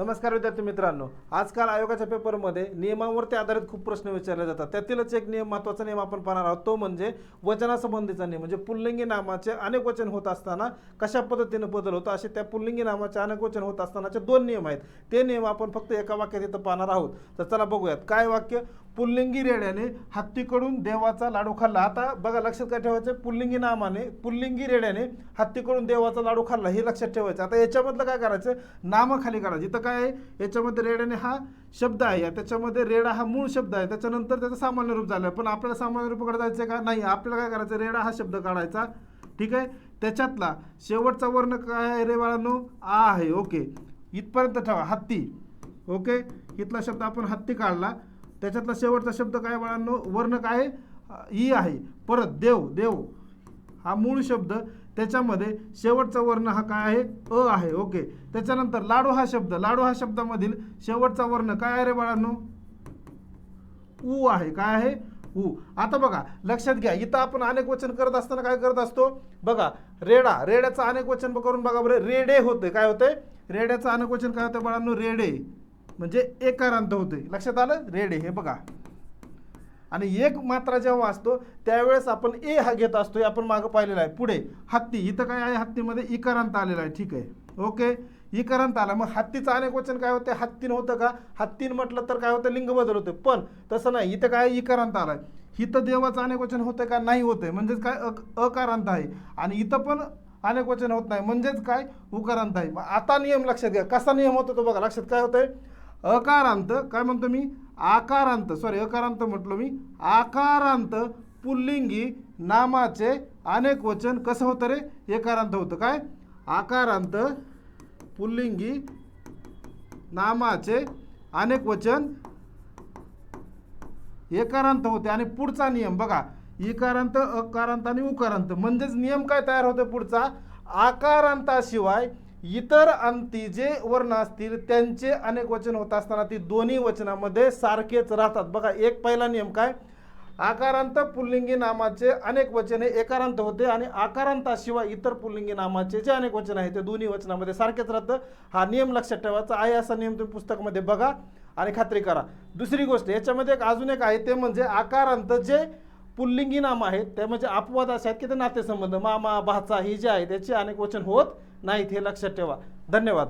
नमस्कार विद्यार्थी मित्रांनो. आजकाल आयोगाच्या पेपरमध्ये नियमांवरती आधारित खूप प्रश्न विचारले जातात. त्यातीलच एक नियम महत्त्वाचा नियम आपण पाहणार आहोत. तो म्हणजे वचनासंबंधीचा नियम म्हणजे पुल्लिंगी नामाचे अनेक वचन होत असताना कशा पद्धतीने बदल होतो असे त्या पुल्लिंगी नामाचे अनेक वचन होत असतानाचे दोन नियम आहेत. ते नियम आपण फक्त एका वाक्यात इथं पाहणार आहोत. तर चला बघूयात. काय वाक्य? पुल्लिंगी रेड्याने हत्तीकडून देवाचा लाडू खाल्ला. आता बघा लक्षात काय ठेवायचं? पुल्लिंगी नामाने पुल्लिंगी रेड्याने हत्तीकडून देवाचा लाडू खाल्ला हे लक्षात ठेवायचं. आता याच्यामधलं काय करायचं? नाम खाली काढायचं इथं काय आहे? याच्यामध्ये रेड्याने हा शब्द आहे. त्याच्यामध्ये रेडा हा मूळ शब्द आहे. त्याच्यानंतर त्याचं सामान्य रूप झालं. पण आपल्याला सामान्य रूपाकडे जायचं का? नाही. आपल्याला काय करायचं? रेडा हा शब्द काढायचा. ठीक आहे? त्याच्यातला शेवटचा वर्ण काय आहे रे बाळांनो? आ आहे. ओके. इथपर्यंत ठेवा. हत्ती. ओके? इथला शब्द आपण हत्ती काढला. त्याच्यातला शेवटचा शब्द काय बाळांनो? वर्ण काय? आहे? ई आहे. परत देव देव. हा मूळ शब्द. त्याच्यामध्ये शेवटचा वर्ण हा काय आहे? अ आहे. ओके. त्याच्यानंतर लाडू हा शब्द. लाडू हा शब्दामधील शेवटचा वर्ण काय आहे रे बाळांनो? ऊ आहे. काय आहे? ऊ आता बघा लक्षात घ्या. इथं आपण अनेक वचन करत असताना काय करत असतो? बघा रेडा. रेड्याचं अनेक वचन करून बघा बरं. रेडे होते. काय होते? रेड्याचं अनेक वचन काय होतं बाळांनो? रेडे. म्हणजे एकारांत होते लक्षात आलं? रेडे हे बघा. आणि एक मात्रा जेव्हा असतो त्यावेळेस आपण ए हा घेत असतो हे आपण मागं पाहिलेलं आहे. पुढे हत्ती. इथं काय आहे? हत्तीमध्ये इकारांत आलेला आहे. ठीक आहे. ओके? इकारांत आला. मग हत्तीचं अनेक वचन काय होतं? हत्तीन होतं का? हत्तीन म्हटलं तर काय होतं? लिंग बदल होते. पण तसं नाही. इथं काय? इकारांत आहे इथं देवाचं अनेक वचन होतं का? नाही होतं म्हणजेच काय? अ अकारांत आहे. आणि इथं पण अनेक वचन होत नाही. म्हणजेच काय? उकारांत आहे. मग आता नियम लक्षात घ्या. कसा नियम होतो तो बघा. लक्षात काय होतंय? अकारांत काय म्हणतो मी? आकारांत सॉरी अकारांत म्हटलो मी. आकारांत पुल्लिंगी नामाचे अनेक वचन कसं होतं रे? एकारांत होतं. काय? आकारांत पुल्लिंगी नामाचे अनेक वचन एकारांत होते आणि पुढचा नियम. बघा इकारांत अकारांत आणि उकारांत. म्हणजेच नियम काय तयार होतो पुढचा? आकारांताशिवाय इतर अंती जे वर्ण असतील त्यांचे अनेक वचन होत असताना ती दोन्ही वचनामध्ये सारखेच राहतात. बघा एक पहिला नियम काय? आकारांत पुल्लिंगी नामाचे अनेक वचने एकारांत होते आणि आकारांताशिवाय इतर पुल्लिंगी नामाचे जे अनेक वचन आहे ते दोन्ही वचनामध्ये सारखेच राहतं. हा नियम लक्षात ठेवायचा आहे असा नियम तुम्ही पुस्तकामध्ये बघा आणि खात्री करा. दुसरी गोष्ट याच्यामध्ये एक अजून एक आहे ते म्हणजे आकारांत जे पुल्लिंगी नाम आहेत ते म्हणजे अपवाद असे आहेत की ते नातेसंबंध मामा भाचा ही जे आहे त्याचे अनेक वचन होत नाहीत हे लक्षात ठेवा. धन्यवाद.